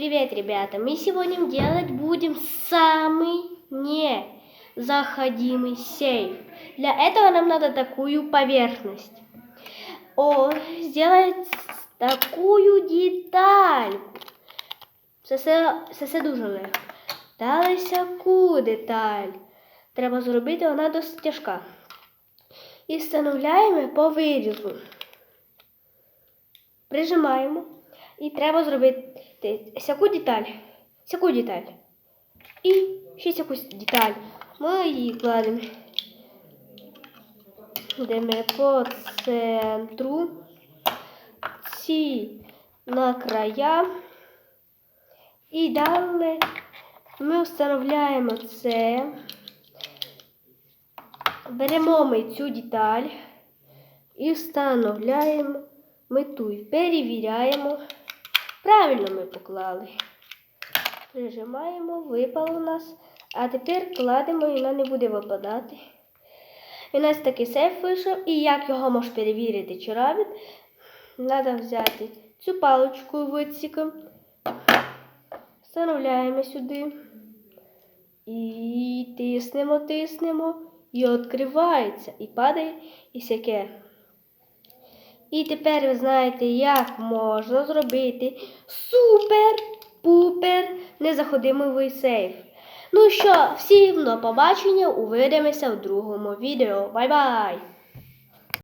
Привет, ребята! Мы сегодня делать будем самый незаходимый сейф. Для этого нам надо такую поверхность. О, сделать такую деталь. Це все, це все дуже легко. Далі сяку деталь. Треба зробити, вона досить тяжка. І встановляємо по вирізу. Прижимаємо. І треба зробити сяку деталь. Сяку деталь. І ще якусь деталь. Ми її кладемо. Йдемо по центру. Ці на края. І далі ми встановляємо це. Беремо ми цю деталь і встановляємо ми тут. Перевіряємо. Правильно ми поклали. Прижимаємо, випало у нас. А тепер кладемо і вона не буде випадати. І у нас такий сейф вийшов. І як його можеш перевірити, чи робить, треба взяти цю паличку витсіком. Встановляємо сюди. І тиснемо, тиснемо. І відкривається. І падає і всяке. І тепер ви знаєте, як можна зробити супер-пупер незаходимий сейф. Ну що, всім до побачення, увидимося в другому відео. Бай-бай!